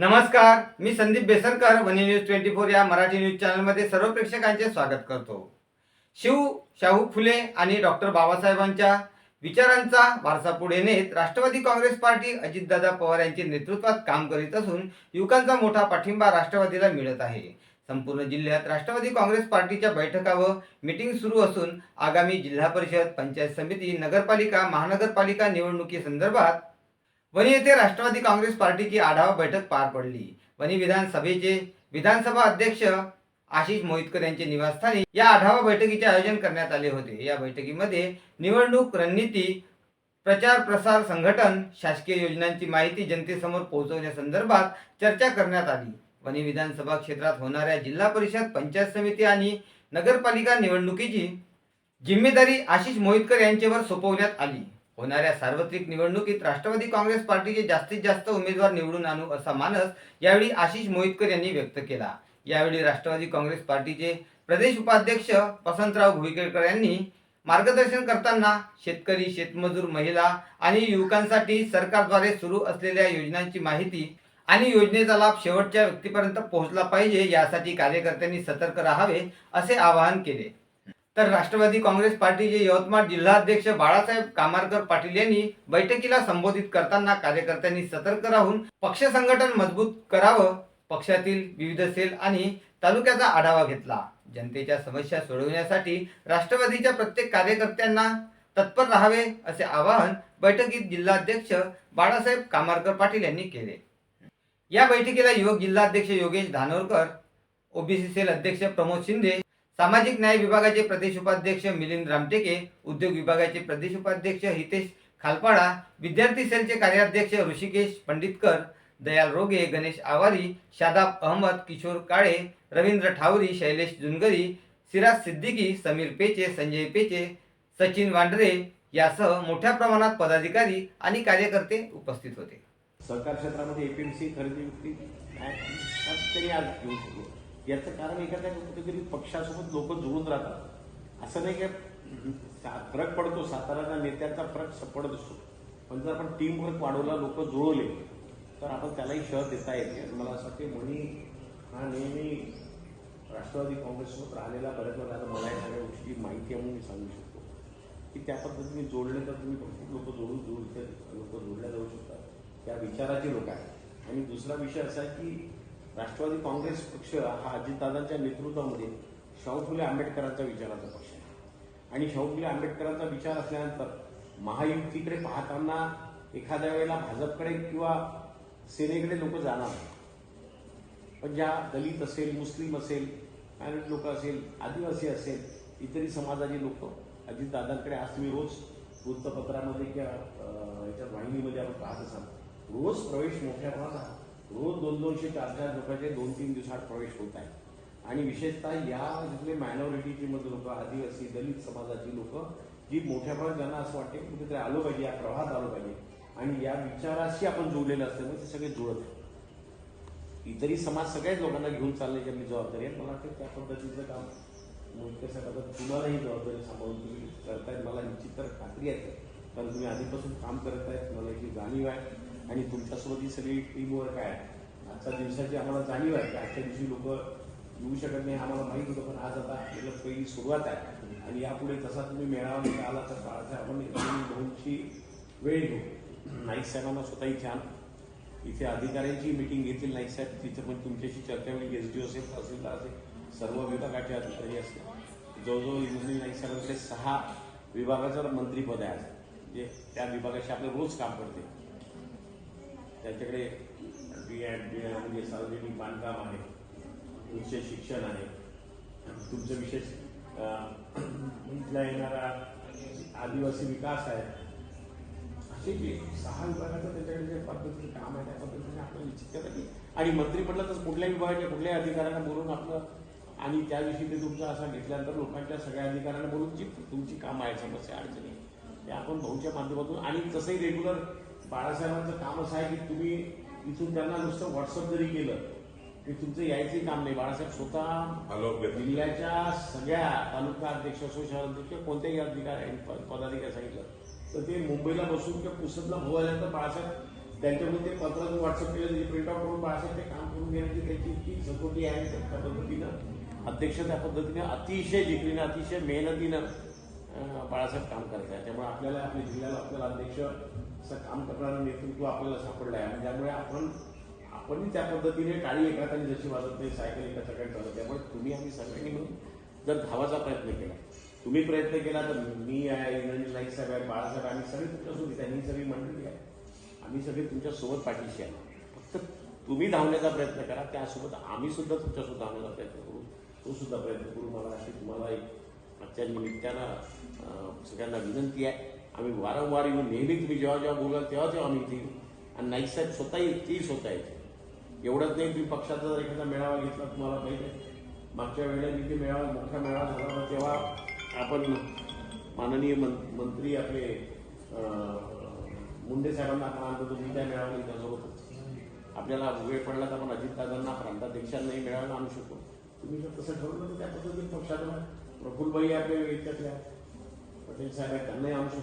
नमस्कार मी Sandeep Besarkar Wani news twenty four या Marathi news चॅनलमध्ये सर्व प्रेक्षकांचे स्वागत करतो. शिव शाहू फुले आणि डॉक्टर बाबासाहेबांच्या विचारांचा वारसा पुढे नेत राष्ट्रवादी काँग्रेस पार्टी अजितदादा पवार यांच्या नेतृत्वात काम करीत असून युवकांचा मोठा पाठिंबा राष्ट्रवादीला मिळत आहे. संपूर्ण जिल्ह्यात राष्ट्रवादी काँग्रेस पार्टीच्या बैठका व मिटिंग सुरू असून आगामी जिल्हा परिषद पंचायत समिती नगरपालिका महानगरपालिका निवडणुकीसंदर्भात वणी येथे राष्ट्रवादी काँग्रेस पार्टीची आढावा बैठक पार पडली. वणी विधानसभेचे विधानसभा अध्यक्ष आशिष मोहितकर यांचे निवासस्थानी या आढावा बैठकीचे आयोजन करण्यात आले होते. या बैठकीमध्ये निवडणूक रणनीती प्रचार प्रसार संघटन शासकीय योजनांची माहिती जनतेसमोर पोहोचवण्यासंदर्भात चर्चा करण्यात आली. वणी विधानसभा क्षेत्रात होणाऱ्या जिल्हा परिषद पंचायत समिती आणि नगरपालिका निवडणुकीची जिम्मेदारी आशिष मोहितकर यांच्यावर सोपवण्यात आली. होणाऱ्या सार्वत्रिक निवडणुकीत राष्ट्रवादी काँग्रेस पार्टीचे जास्तीत जास्त उमेदवार निवडून आणू असा मानस यावेळी आशिष मोहितकर यांनी व्यक्त केला. यावेळी राष्ट्रवादी काँग्रेस पार्टीचे प्रदेश उपाध्यक्ष वसंतराव भुईकेळकर यांनी मार्गदर्शन करताना शेतकरी शेतमजूर महिला आणि युवकांसाठी सरकारद्वारे सुरू असलेल्या योजनांची माहिती आणि योजनेचा लाभ शेवटच्या व्यक्तीपर्यंत पोहोचला पाहिजे यासाठी कार्यकर्त्यांनी सतर्क राहावे असे आवाहन केले. तर राष्ट्रवादी काँग्रेस पार्टीचे यवतमाळ जिल्हाध्यक्ष बाळासाहेब कामारकर पाटील यांनी बैठकीला संबोधित करताना कार्यकर्त्यांनी सतर्क राहून पक्ष संघटन मजबूत करावं पक्षातील विविध सेल आणि तालुक्याचा आढावा घेतला. जनतेच्या समस्या सोडवण्यासाठी राष्ट्रवादीच्या प्रत्येक कार्यकर्त्यांना तत्पर राहावे असे आवाहन बैठकीत जिल्हाध्यक्ष बाळासाहेब कामारकर पाटील यांनी केले. या बैठकीला युवक जिल्हाध्यक्ष योगेश धानोरकर ओबीसी सेल अध्यक्ष प्रमोद शिंदे सामाजिक न्याय विभागाचे प्रदेश उपाध्यक्ष मिलिंद रामटेके उद्योग विभागाचे प्रदेश उपाध्यक्ष हितेश खालपाडा विद्यार्थी सेलचे कार्याध्यक्ष ऋषिकेश पंडितकर दयाल रोगे गणेश आवारी शादाब अहमद किशोर काळे रवींद्र ठावरी शैलेश जुनगरी सिराज सिद्दीकी समीर पेचे संजय पेचे सचिन वांडरे यासह मोठ्या प्रमाणात पदाधिकारी आणि कार्यकर्ते उपस्थित होते. सहकार क्षेत्रामध्ये एपीएमसी खरेदी विक्री आज घेऊ शकतो याचं कारण एखाद्या कुठेतरी पक्षासोबत लोक जुळून राहतात. असं नाही की सा- फरक पडतो. साताऱ्याच्या नेत्यांचा फरक स- पडत असतो पण जर आपण टीम वर्क वाढवला लोक जुळवले तर आपण त्यालाही शह देता येते आणि मला असं वाटते म्हणी हा नेहमी राष्ट्रवादी काँग्रेससोबत राहिलेला बऱ्याच वेळा मला या सगळ्या गोष्टी माहिती आहे म्हणून मी सांगू शकतो. की त्या पद्धतीने जोडले तर तुम्ही भरपूर लोक जोडून जोडते लोक जोडल्या जाऊ शकतात. त्या विचाराचे लोक आहेत. आणि दुसरा विषय असा आहे की राष्ट्रवादी काँग्रेस पक्ष हा अजितदादांच्या नेतृत्वामध्ये शाहू फुले आंबेडकरांचा विचाराचा पक्ष आहे आणि शाहू फुले आंबेडकरांचा विचार असल्यानंतर महायुतीकडे पाहताना एखाद्या वेळेला भाजपकडे किंवा सेनेकडे लोक जाणार नाही. पण ज्या दलित असेल मुस्लिम असेल मॅरिड लोक असेल आदिवासी असेल इतरही समाजाची लोक अजितदादांकडे आज तुम्ही रोज वृत्तपत्रामध्ये किंवा याच्या वाहिनीमध्ये आपण पाहत असाल रोज प्रवेश मोठ्या प्रमाणात रोज दोन दोनशे चार चार लोकांचे दोन तीन दिवसात प्रवेश होत आहे आणि विशेषतः या जिथले मायनॉरिटीची मध्ये लोक आदिवासी दलित समाजाची लोक जी मोठ्या प्रमाणात ज्यांना असं वाटते कुठेतरी आलो पाहिजे या प्रवाहात आलो पाहिजे. आणि या विचाराशी आपण जोडलेलं असल्यामुळे ते सगळे जुळत आहे इतरही समाज सगळ्याच लोकांना घेऊन चालण्याची मी जबाबदारी आहे. मला वाटतं त्या पद्धतीचं काम मोठ्या आता तुम्हालाही जबाबदारी सांभाळून तुम्ही करतायत मला निश्चित तर खात्री आहे. कारण तुम्ही आधीपासून काम करत आहेत मला याची जाणीव आहे. आणि तुमच्यासोबत ही सगळी टीम वर्क आहे. आजच्या दिवसाची आम्हाला जाणीव आहे की आजच्या दिवशी लोक येऊ शकत नाही आम्हाला माहीत होतं पण आज आता याला पहिली सुरुवात आहे. आणि यापुढे तसा तुम्ही मेळावा नाही आला तर बाळासाहेब आपण दोनची वेळ घेऊ नाईक साहेबांना स्वतःही छान इथे अधिकाऱ्यांची मिटिंग घेतील नाईक साहेब तिथे पण तुमच्याशी चर्चा होईल एस डी असेल तहसीलदार असेल सर्व विभागाचे अधिकारी असतील. जवळजवळ इंजिनिअरिंग नाईक साहेबांकडे सहा विभागाचं मंत्रीपद आहे आज. जे त्या विभागाशी आपलं रोज काम करते त्यांच्याकडे बी एड बी एड म्हणजे सार्वजनिक बांधकाम आहे उच्च शिक्षण आहे. तुमचं विशेष इथला येणारा आदिवासी विकास आहे. असे जे सहा विभागाचं त्याच्याकडे जे पद्धतीचं काम आहे त्या पद्धतीने आपलं निश्चित करतात की आणि मंत्री म्हटलं तर कुठल्याही विभागाच्या कुठल्याही अधिकाऱ्यांना बोलून आपलं आणि त्या दिवशी ते तुमचा असा घेतल्यानंतर लोकांच्या सगळ्या अधिकाऱ्यांना बोलून जी तुमची कामं आहे समस्या अडचणी ते आपण भाऊच्या माध्यमातून आणि तसंही रेग्युलर बाळासाहेबांचं काम असं आहे की तुम्ही इथून त्यांना नुसतं व्हॉट्सअप जरी केलं की तुमचं यायचंही काम नाही. बाळासाहेब स्वतः जिल्ह्याच्या सगळ्या तालुका अध्यक्ष असो शहराध्यक्ष कोणत्याही अधिकारी पदाधिकारी सांगितलं तर ते मुंबईला बसून किंवा पुसदला भाऊ आल्यानंतर बाळासाहेब त्यांच्याकडून ते पत्र व्हॉट्सअप केलं त्याची प्रिंट आउट करून बाळासाहेब ते काम करून घेण्याची त्यांची इतकी सपोर्टी आहे त्या पद्धतीनं अध्यक्ष त्या पद्धतीने अतिशय जिकरीनं अतिशय मेहनतीनं बाळासाहेब काम करत आहे त्यामुळे आपल्याला आपल्या जिल्ह्याला आपल्याला अध्यक्ष असं काम करणारं नेतृत्व आपल्याला सापडलं आहे आणि त्यामुळे आपण आपणही त्या पद्धतीने टाळी एका आणि जशी वाजत नाही सायकल एका सगळ्यात चालत त्यामुळे तुम्ही आम्ही सगळ्यांनी मिळून जर धावाचा प्रयत्न केला तुम्ही प्रयत्न केला तर मी आहे इंद्रजी नाईक साहेब आहे बाळासाहेब आम्ही सगळे तुमच्यासोबत त्यांनी सगळी मंडळी आहे. आम्ही सगळे तुमच्यासोबत पाठीशी आहे. फक्त तुम्ही धावण्याचा प्रयत्न करा त्यासोबत आम्ही सुद्धा तुमच्यासोबत धावण्याचा प्रयत्न करू. तो सुद्धा प्रयत्न करू मला अशी तुम्हाला एक निमित्तानं सगळ्यांना विनंती आहे. आम्ही वारंवार येऊन नेहमी तुम्ही जेव्हा जेव्हा बोलाल तेव्हा तेव्हा आम्ही इथे येऊ. आणि नाईक साहेब स्वतः येतील स्वतः येते. एवढंच नाही तुम्ही पक्षाचा जर एखादा मेळावा घेतला तुम्हाला माहिती आहे. मागच्या वेळेला तिथे मेळावा मोठा मेळावा झाला होता तेव्हा आपण माननीय मं मंत्री आपले मुंडे साहेबांना आपण आणतो तुम्ही त्या मेळाव्याला त्यासोबत आपल्याला वेळ पडला तर आपण अजितदादांना प्रांताध्यक्षांनाही मेळावा आणू शकतो. तुम्ही जर तसं ठरवलं तर त्या पद्धतीने पक्षाला प्रफुल्लबाई आपल्या इथल्यातल्या पटेल साहेब आहेत. त्यांनाही आमच्या